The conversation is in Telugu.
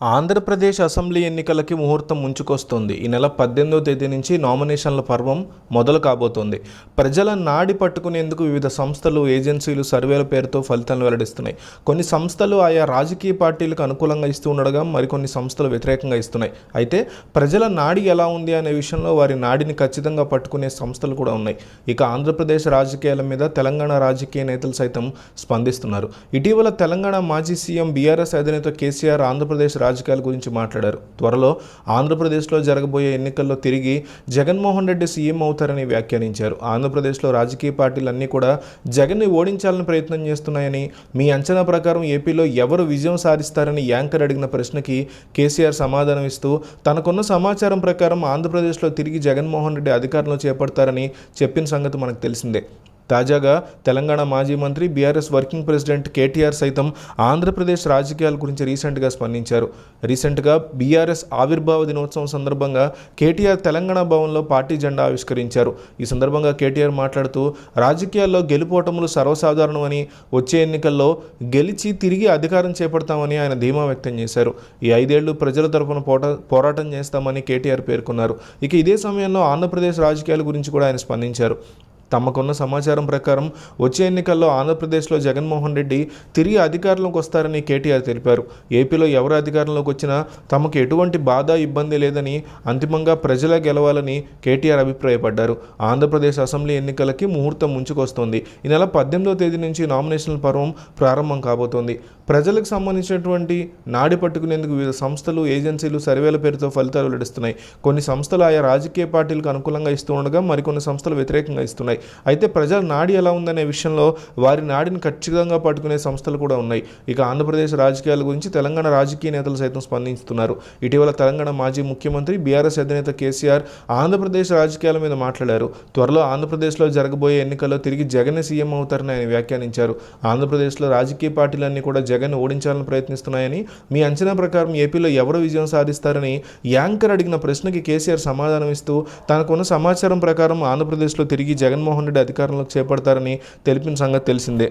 ఆంధ్రప్రదేశ్ అసెంబ్లీ ఎన్నికలకి ముహూర్తం ముంచుకొస్తుంది. ఈ నెల పద్దెనిమిదో తేదీ నుంచి నామినేషన్ల పర్వం మొదలు కాబోతోంది. ప్రజల నాడి పట్టుకునేందుకు వివిధ సంస్థలు ఏజెన్సీలు సర్వేల పేరుతో ఫలితాలు వెల్లడిస్తున్నాయి. కొన్ని సంస్థలు ఆయా రాజకీయ పార్టీలకు అనుకూలంగా ఇస్తూ ఉండగా మరికొన్ని సంస్థలు వ్యతిరేకంగా ఇస్తున్నాయి. అయితే ప్రజల నాడి ఎలా ఉంది అనే విషయంలో వారి నాడిని ఖచ్చితంగా పట్టుకునే సంస్థలు కూడా ఉన్నాయి. ఇక ఆంధ్రప్రదేశ్ రాజకీయాల మీద తెలంగాణ రాజకీయ నేతలు సైతం స్పందిస్తున్నారు. ఇటీవల తెలంగాణ మాజీ సీఎం బీఆర్ఎస్ అధినేత కేసీఆర్ ఆంధ్రప్రదేశ్ రాజకీయాల గురించి మాట్లాడారు. త్వరలో ఆంధ్రప్రదేశ్లో జరగబోయే ఎన్నికల్లో తిరిగి జగన్మోహన్ రెడ్డి సీఎం అవుతారని వ్యాఖ్యానించారు. ఆంధ్రప్రదేశ్లో రాజకీయ పార్టీలన్నీ కూడా జగన్ని ఓడించాలని ప్రయత్నం చేస్తున్నాయని మీ అంచనా ప్రకారం ఏపీలో ఎవరు విజయం సాధిస్తారని యాంకర్ అడిగిన ప్రశ్నకి కేసీఆర్ సమాధానం ఇస్తూ తనకున్న సమాచారం ప్రకారం ఆంధ్రప్రదేశ్లో తిరిగి జగన్మోహన్ రెడ్డి అధికారంలో చేపడతారని చెప్పిన సంగతి మనకు తెలిసిందే. తాజాగా తెలంగాణ మాజీ మంత్రి బీఆర్ఎస్ వర్కింగ్ ప్రెసిడెంట్ కేటీఆర్ సైతం ఆంధ్రప్రదేశ్ రాజకీయాల గురించి రీసెంట్గా స్పందించారు. రీసెంట్గా బీఆర్ఎస్ ఆవిర్భావ దినోత్సవం సందర్భంగా కేటీఆర్ తెలంగాణ భవన్లో పార్టీ జెండా ఆవిష్కరించారు. ఈ సందర్భంగా కేటీఆర్ మాట్లాడుతూ రాజకీయాల్లో గెలుపోటములు సర్వసాధారణమని వచ్చే ఎన్నికల్లో గెలిచి తిరిగి అధికారం చేపడతామని ఆయన ధీమా వ్యక్తం చేశారు. ఈ ఐదేళ్ళు ప్రజల తరఫున పోట పోరాటం చేస్తామని కేటీఆర్ పేర్కొన్నారు. ఇక ఇదే సమయంలో ఆంధ్రప్రదేశ్ రాజకీయాల గురించి కూడా ఆయన స్పందించారు. తమకున్న సమాచారం ప్రకారం వచ్చే ఎన్నికల్లో ఆంధ్రప్రదేశ్లో జగన్మోహన్ రెడ్డి తిరిగి అధికారంలోకి వస్తారని కేటీఆర్ తెలిపారు. ఏపీలో ఎవరు అధికారంలోకి వచ్చినా తమకు ఎటువంటి బాధ ఇబ్బంది లేదని అంతిమంగా ప్రజల గెలవాలని కేటీఆర్ అభిప్రాయపడ్డారు. ఆంధ్రప్రదేశ్ అసెంబ్లీ ఎన్నికలకి ముహూర్తం ముంచుకొస్తోంది. ఈ నెల పద్దెనిమిదో తేదీ నుంచి నామినేషన్ల పర్వం ప్రారంభం కాబోతోంది. ప్రజలకు సంబంధించినటువంటి నాడి పట్టుకునేందుకు వివిధ సంస్థలు ఏజెన్సీలు సర్వేల పేరుతో ఫలితాలు వెల్లడిస్తున్నాయి. కొన్ని సంస్థలు ఆయా రాజకీయ పార్టీలకు అనుకూలంగా ఇస్తూ ఉండగా మరికొన్ని సంస్థలు వ్యతిరేకంగా ఇస్తున్నాయి. అయితే ప్రజల నాడి ఎలా ఉందనే విషయంలో వారి నాడిని ఖచ్చితంగా పట్టుకునే సంస్థలు కూడా ఉన్నాయి. ఇక ఆంధ్రప్రదేశ్ రాజకీయాల గురించి తెలంగాణ రాజకీయ నేతలు సైతం స్పందిస్తున్నారు. ఇటీవల తెలంగాణ మాజీ ముఖ్యమంత్రి బీఆర్ఎస్ అధినేత కేసీఆర్ ఆంధ్రప్రదేశ్ రాజకీయాల మీద మాట్లాడారు. త్వరలో ఆంధ్రప్రదేశ్లో జరగబోయే ఎన్నికల్లో తిరిగి జగన్ సీఎం అవుతారని ఆయన వ్యాఖ్యానించారు. ఆంధ్రప్రదేశ్లో రాజకీయ పార్టీలన్నీ కూడా జగన్ ఓడించాలని ప్రయత్నిస్తున్నాయని మీ అంచనా ప్రకారం ఏపీలో ఎవరు విజయం సాధిస్తారని యాంకర్ అడిగిన ప్రశ్నకి కేసీఆర్ సమాధానం ఇస్తూ తనకున్న సమాచారం ప్రకారం ఆంధ్రప్రదేశ్లో తిరిగి జగన్మోహన్ రెడ్డి అధికారంలోకి చేపడతారని తెలిపిన సంగతి తెలిసిందే.